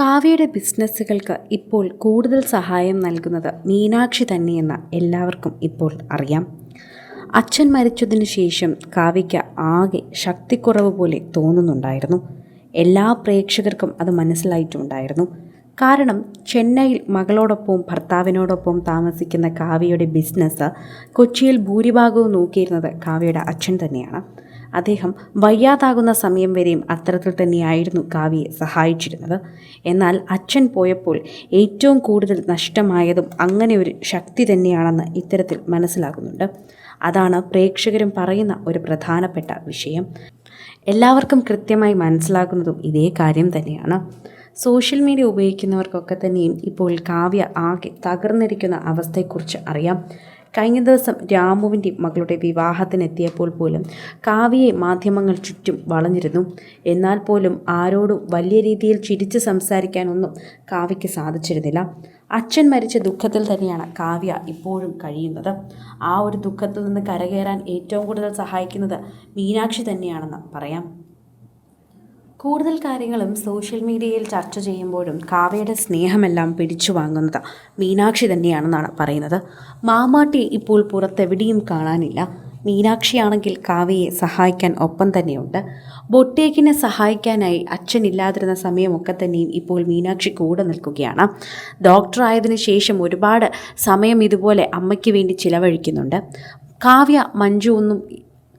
കാവ്യയുടെ ബിസിനസ്സുകൾക്ക് ഇപ്പോൾ കൂടുതൽ സഹായം നൽകുന്നത് മീനാക്ഷി തന്നെയെന്ന് എല്ലാവർക്കും ഇപ്പോൾ അറിയാം. അച്ഛൻ മരിച്ചതിന് ശേഷം കാവ്യയ്ക്ക് ആകെ ശക്തിക്കുറവ് പോലെ തോന്നുന്നുണ്ടായിരുന്നു. എല്ലാ പ്രേക്ഷകർക്കും അത് മനസ്സിലായിട്ടുണ്ടായിരുന്നു. കാരണം ചെന്നൈയിൽ മകളോടൊപ്പവും ഭർത്താവിനോടൊപ്പം താമസിക്കുന്ന കാവ്യയുടെ ബിസിനസ് കൊച്ചിയിൽ ഭൂരിഭാഗവും നോക്കിയിരുന്നത് കാവ്യയുടെ അച്ഛൻ തന്നെയാണ്. അദ്ദേഹം വയ്യാതാകുന്ന സമയം വരെയും അത്തരത്തിൽ തന്നെയായിരുന്നു കാവ്യയെ സഹായിച്ചിരുന്നത്. എന്നാൽ അച്ഛൻ പോയപ്പോൾ ഏറ്റവും കൂടുതൽ നഷ്ടമായതും അങ്ങനെ ഒരു ശക്തി തന്നെയാണെന്ന് ഇത്തരത്തിൽ മനസ്സിലാകുന്നുണ്ട് അതാണ് പ്രേക്ഷകരും പറയുന്ന ഒരു പ്രധാനപ്പെട്ട വിഷയം. എല്ലാവർക്കും കൃത്യമായി മനസ്സിലാകുന്നതും ഇതേ കാര്യം തന്നെയാണ്. സോഷ്യൽ മീഡിയ ഉപയോഗിക്കുന്നവർക്കൊക്കെ തന്നെയും ഇപ്പോൾ കാവ്യ ആകെ തകർന്നിരിക്കുന്ന അവസ്ഥയെക്കുറിച്ച് അറിയാം. കഴിഞ്ഞ ദിവസം രാമുവിന്റെ മകളുടെ വിവാഹത്തിനെത്തിയപ്പോൾ പോലും കാവ്യയെ മാധ്യമങ്ങൾ ചുറ്റും വളഞ്ഞിരുന്നു. എന്നാൽ പോലും ആരോടും വലിയ രീതിയിൽ ചിരിച്ച് സംസാരിക്കാനൊന്നും കാവ്യയ്ക്ക് സാധിച്ചിരുന്നില്ല. അച്ഛൻ മരിച്ച ദുഃഖത്തിൽ തന്നെയാണ് കാവ്യ ഇപ്പോഴും കഴിയുന്നത്. ആ ഒരു ദുഃഖത്തിൽ നിന്ന് കരകയറാൻ ഏറ്റവും കൂടുതൽ സഹായിക്കുന്നത് മീനാക്ഷി തന്നെയാണെന്ന് പറയാം. കൂടുതൽ കാര്യങ്ങളും സോഷ്യൽ മീഡിയയിൽ ചർച്ച ചെയ്യുമ്പോഴും കാവ്യയുടെ സ്നേഹമെല്ലാം പിടിച്ചു വാങ്ങുന്നത് മീനാക്ഷി തന്നെയാണെന്നാണ് പറയുന്നത്. മാമാട്ടി ഇപ്പോൾ പുറത്തെവിടെയും കാണാനില്ല. മീനാക്ഷിയാണെങ്കിൽ കാവ്യയെ സഹായിക്കാൻ ഒപ്പം തന്നെയുണ്ട്. ബൊട്ടേക്കിനെ സഹായിക്കാനായി അച്ഛനില്ലാതിരുന്ന സമയമൊക്കെ തന്നെയും ഇപ്പോൾ മീനാക്ഷി കൂടെ നിൽക്കുകയാണ്. ഡോക്ടറായതിനു ശേഷം ഒരുപാട് സമയം ഇതുപോലെ അമ്മയ്ക്ക് വേണ്ടി ചിലവഴിക്കുന്നുണ്ട്. കാവ്യ മഞ്ജു ഒന്നും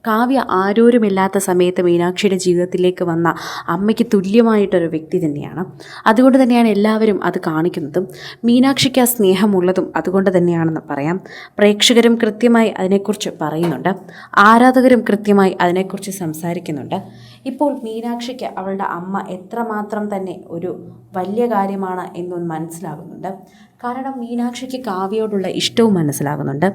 കാവ്യ ആരോരുമില്ലാത്ത സമയത്ത് മീനാക്ഷിയുടെ ജീവിതത്തിലേക്ക് വന്ന അമ്മയ്ക്ക് തുല്യമായിട്ടൊരു വ്യക്തി തന്നെയാണ്. അതുകൊണ്ട് തന്നെയാണ് എല്ലാവരും അത് കാണിക്കുന്നതും. മീനാക്ഷിക്ക് ആ സ്നേഹമുള്ളതും അതുകൊണ്ട് തന്നെയാണെന്ന് പറയാം. പ്രേക്ഷകരും കൃത്യമായി അതിനെക്കുറിച്ച് പറയുന്നുണ്ട്. ആരാധകരും കൃത്യമായി അതിനെക്കുറിച്ച് സംസാരിക്കുന്നുണ്ട്. ഇപ്പോൾ മീനാക്ഷിക്ക് അവളുടെ അമ്മ എത്രമാത്രം തന്നെ ഒരു വലിയ കാര്യമാണ് എന്നൊന്ന് മനസ്സിലാകുന്നുണ്ട്. കാരണം മീനാക്ഷിക്ക് കാവ്യയോടുള്ള ഇഷ്ടവും മനസ്സിലാകുന്നുണ്ട്.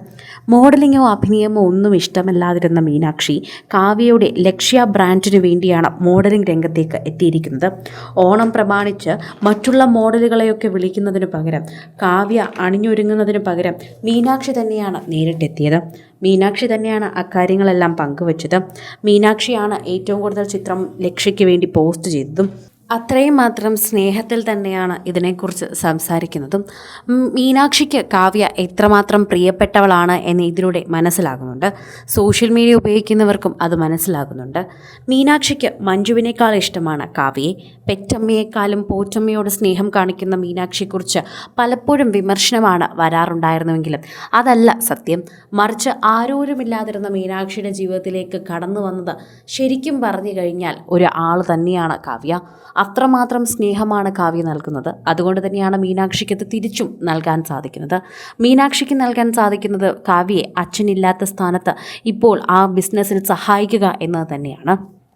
മോഡലിങ്ങോ അഭിനയമോ ഒന്നും ഇഷ്ടമല്ലാതിരുന്ന മീനാക്ഷി കാവ്യയുടെ ലക്ഷ്യ ബ്രാൻഡിനു വേണ്ടിയാണ് മോഡലിംഗ് രംഗത്തേക്ക് എത്തിയിരിക്കുന്നത്. ഓണം പ്രമാണിച്ച് മറ്റുള്ള മോഡലുകളെയൊക്കെ വിളിക്കുന്നതിന് പകരം കാവ്യ അണിഞ്ഞൊരുങ്ങുന്നതിന് പകരം മീനാക്ഷി തന്നെയാണ് നേരിട്ടെത്തിയത്. മീനാക്ഷി തന്നെയാണ് അക്കാര്യങ്ങളെല്ലാം പങ്കുവച്ചത്. മീനാക്ഷിയാണ് ഏറ്റവും കൂടുതൽ ചിത്രം ലക്ഷ്യയ്ക്ക് വേണ്ടി പോസ്റ്റ് ചെയ്തതും. അത്രയും മാത്രം സ്നേഹത്തിൽ തന്നെയാണ് ഇതിനെക്കുറിച്ച് സംസാരിക്കുന്നതും. മീനാക്ഷിക്ക് കാവ്യ എത്രമാത്രം പ്രിയപ്പെട്ടവളാണ് എന്ന് ഇതിലൂടെ മനസ്സിലാകുന്നുണ്ട്. സോഷ്യൽ മീഡിയ ഉപയോഗിക്കുന്നവർക്കും അത് മനസ്സിലാകുന്നുണ്ട്. മീനാക്ഷിക്ക് മഞ്ജുവിനേക്കാൾ ഇഷ്ടമാണ് കാവ്യയെ. പെറ്റമ്മയെക്കാളും പോറ്റമ്മയോട് സ്നേഹം കാണിക്കുന്ന മീനാക്ഷിയെക്കുറിച്ച് പലപ്പോഴും വിമർശനമാണ് വരാറുണ്ടായിരുന്നുവെങ്കിലും അതല്ല സത്യം. മറിച്ച് ആരോരുമില്ലാതിരുന്ന മീനാക്ഷിയുടെ ജീവിതത്തിലേക്ക് കടന്നു വന്നത് ശരിക്കും പറഞ്ഞു കഴിഞ്ഞാൽ ഒരു ആൾ തന്നെയാണ് കാവ്യ. അത്രമാത്രം സ്നേഹമാണ് കാവ്യ നൽകുന്നത്. അതുകൊണ്ട് തന്നെയാണ് മീനാക്ഷിക്ക് അത് തിരിച്ചും നൽകാൻ സാധിക്കുന്നത്. മീനാക്ഷിക്ക് നൽകാൻ സാധിക്കുന്നത് കാവ്യയെ അച്ഛനില്ലാത്ത സ്ഥാനത്ത് ഇപ്പോൾ ആ ബിസിനസ്സിൽ സഹായിക്കുക എന്നത് തന്നെയാണ്.